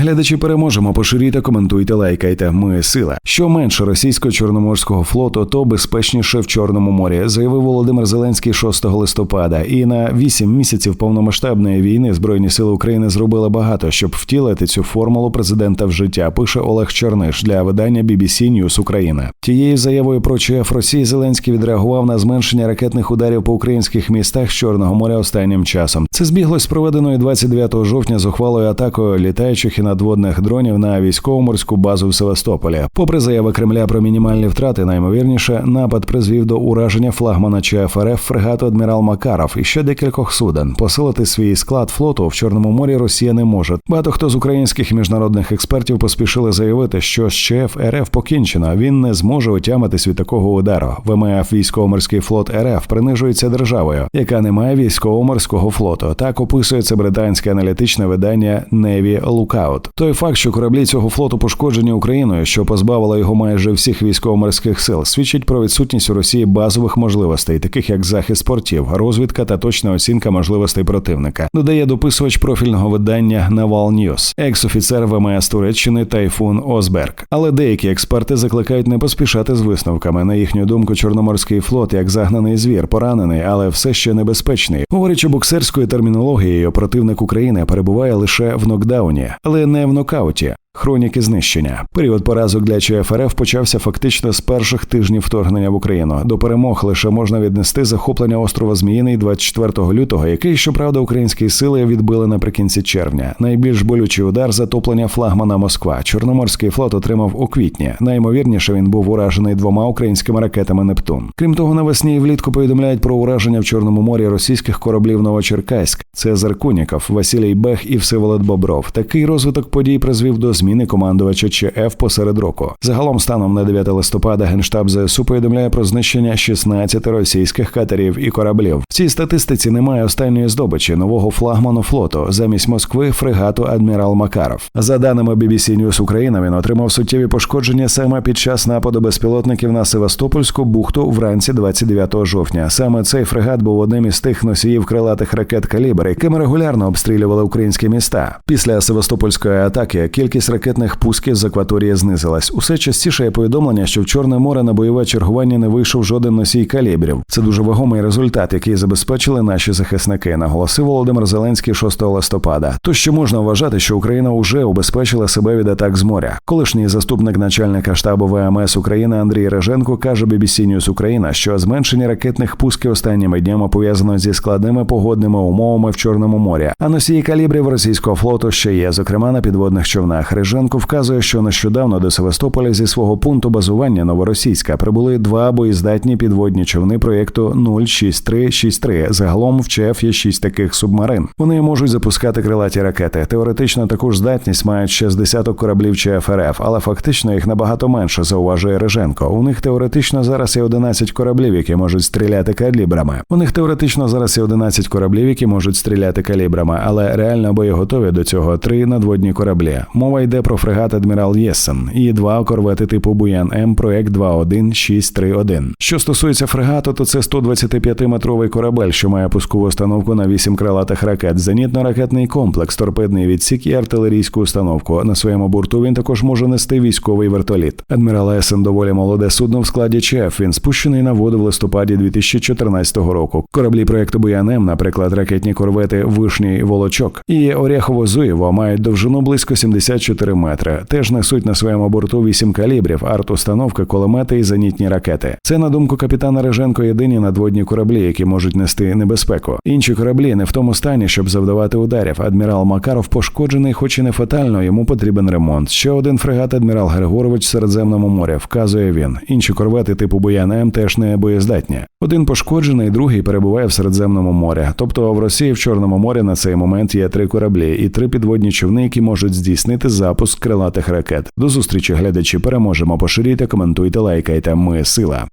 Глядачі переможемо. Поширюйте, коментуйте, лайкайте. Ми сила. Що менше російського чорноморського флоту, то безпечніше в Чорному морі, заявив Володимир Зеленський 6 листопада. І на 8 місяців повномасштабної війни збройні сили України зробили багато, щоб втілити цю формулу президента в життя. Пише Олег Черниш для видання BBC News Україна. Тією заявою про ЧФ Росії Зеленський відреагував на зменшення ракетних ударів по українських містах з Чорного моря останнім часом. Це збіглось з проведеною 29 жовтня зухвалою атакою літаючих і надводних дронів на військово-морську базу в Севастополі. Попри заяви Кремля про мінімальні втрати, наймовірніше напад призвів до ураження флагмана ЧФРФ фрегату адмірал Макаров і ще декількох суден. Посилити свій склад флоту в Чорному морі Росія не може. Багато хто з українських міжнародних експертів поспішили заявити, що з ЧФ РФ покінчено. Він не зможе отямитись від такого удару. ВМФ військово-морський флот РФ принижується державою, яка не має військово-морського флоту. Так описується британське аналітичне видання Navy Lookout. Той факт, що кораблі цього флоту пошкоджені Україною, що позбавила його майже всіх військово-морських сил, свідчить про відсутність у Росії базових можливостей, таких як захист портів, розвідка та точна оцінка можливостей противника. Додає дописувач профільного видання Naval News, екс-офіцер ВМС Туреччини Тайфун Озберг. Але деякі експерти закликають не поспішати з висновками. На їхню думку, чорноморський флот як загнаний звір, поранений, але все ще небезпечний. Говорячи боксерською термінологією, противник України перебуває лише в нокдауні, але не в нокауті. Хроніки знищення. Період поразок для ЧФРФ почався фактично з перших тижнів вторгнення в Україну. До перемог лише можна віднести захоплення острова Зміїний 24 лютого, який, щоправда, українські сили відбили наприкінці червня. Найбільш болючий удар затоплення флагмана Москва. Чорноморський флот отримав у квітні. Наймовірніше він був уражений двома українськими ракетами Нептун. Крім того, навесні і влітку повідомляють про ураження в Чорному морі російських кораблів Новочеркаськ. Цезар Куніков, Василій Бех і Всеволод Бобров. Такий розвиток подій призвів до зміни командувача ЧФ посеред року. Загалом, станом на 9 листопада, генштаб ЗСУ повідомляє про знищення 16 російських катерів і кораблів. В цій статистиці немає останньої здобичі нового флагману флоту замість Москви фрегату адмірал Макаров. За даними BBC News Україна, він отримав суттєві пошкодження саме під час нападу безпілотників на Севастопольську бухту вранці 29 жовтня. Саме цей фрегат був одним із тих носіїв крилатих ракет калібр, якими регулярно обстрілювали українські міста. Після Севастопольської атаки кількість ракетних пусків з акваторії знизилась. Усе частіше є повідомлення, що в Чорне море на бойове чергування не вийшов жоден носій калібрів. Це дуже вагомий результат, який забезпечили наші захисники, наголосив Володимир Зеленський 6 листопада. То що можна вважати, що Україна вже убезпечила себе від атак з моря. Колишній заступник начальника штабу ВМС України Андрій Реженко каже BBC News Україна, що зменшення ракетних пусків останніми днями пов'язано зі складними погодними умовами в Чорному морі. А носії калібрів російського флоту ще є, зокрема на підводних човнах. Реженко вказує, що нещодавно до Севастополя зі свого пункту базування Новоросійська прибули два боєздатні підводні човни проєкту 06363. Загалом в ЧФ є шість таких субмарин. Вони можуть запускати крилаті ракети. Теоретично таку ж здатність мають ще з десяток кораблів ЧФРФ, але фактично їх набагато менше, зауважує Реженко. У них теоретично зараз є 11 кораблів, які можуть стріляти калібрами. У них теоретично зараз є 11 кораблів, які можуть стріляти калібрами, але реально боєготові до цього три надводні кораблі. Мова йде про фрегат Адмірал Єссен і два корвети типу Буян М проект 21631. Що стосується фрегату, то це 125-метровий корабель, що має пускову установку на 8 крилатих ракет, зенітно-ракетний комплекс, торпедний відсік і артилерійську установку. На своєму борту він також може нести військовий вертоліт. Адмірал Єссен доволі молоде судно в складі ЧФ. Він спущений на воду в листопаді 2014 року. Кораблі проекту Буян М, наприклад, ракетні корвети Вишній Волочок і Оряхово-Зуєво мають довжину близько 74 метри. Теж несуть на своєму борту 8 калібрів, арт-установки, кулемети і зенітні ракети. Це на думку капітана Реженко єдині надводні кораблі, які можуть нести небезпеку. Інші кораблі не в тому стані, щоб завдавати ударів. Адмірал Макаров пошкоджений, хоч і не фатально, йому потрібен ремонт. Ще один фрегат адмірал Григорович в Середземному морі, вказує він. Інші корвети типу Буян М теж не боєздатні. Один пошкоджений, другий перебуває в Середземному морі. Тобто в Росії в Чорному морі на цей момент є три кораблі і три підводні човни, які можуть здійснити запуск крилатих ракет. До зустрічі глядачі переможемо. Поширюйте, коментуйте, лайкайте. Ми сила.